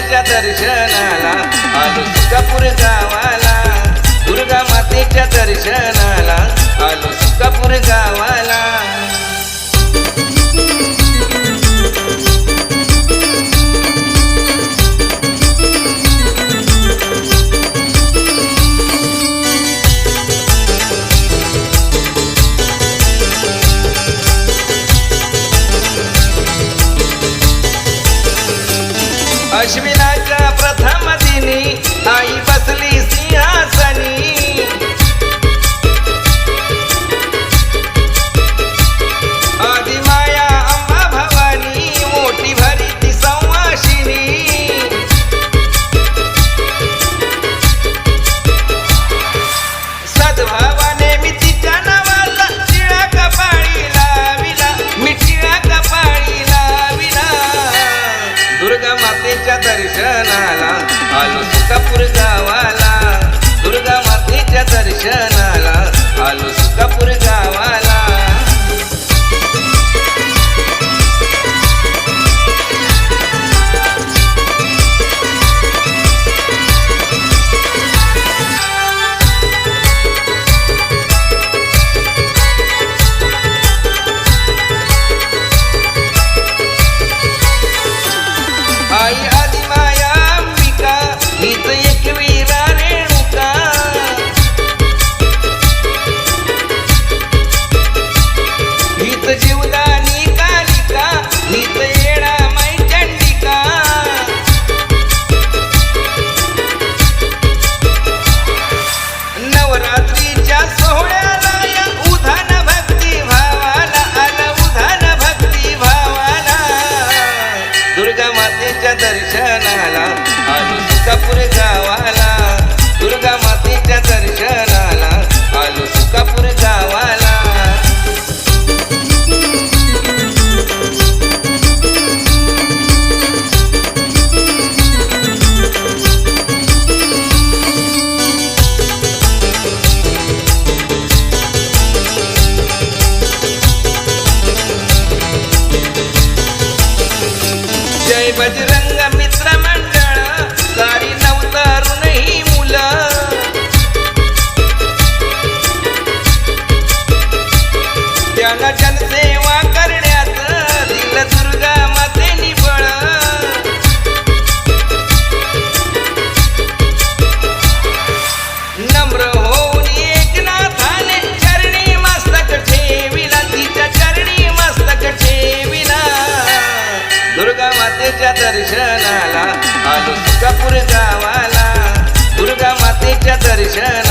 मातेच्या दर्शनाला आलो सुखापूर गावाला. दुर्गा मातेच्या दर्शनाला आलो सुखापूर गावाला. लग्नाच्या प्रथम दिनी आई बसली दर्शनाला आलो गावाला दुर्गा दुर्गापूर गावाला दुर्गा मातेच्या दर्शन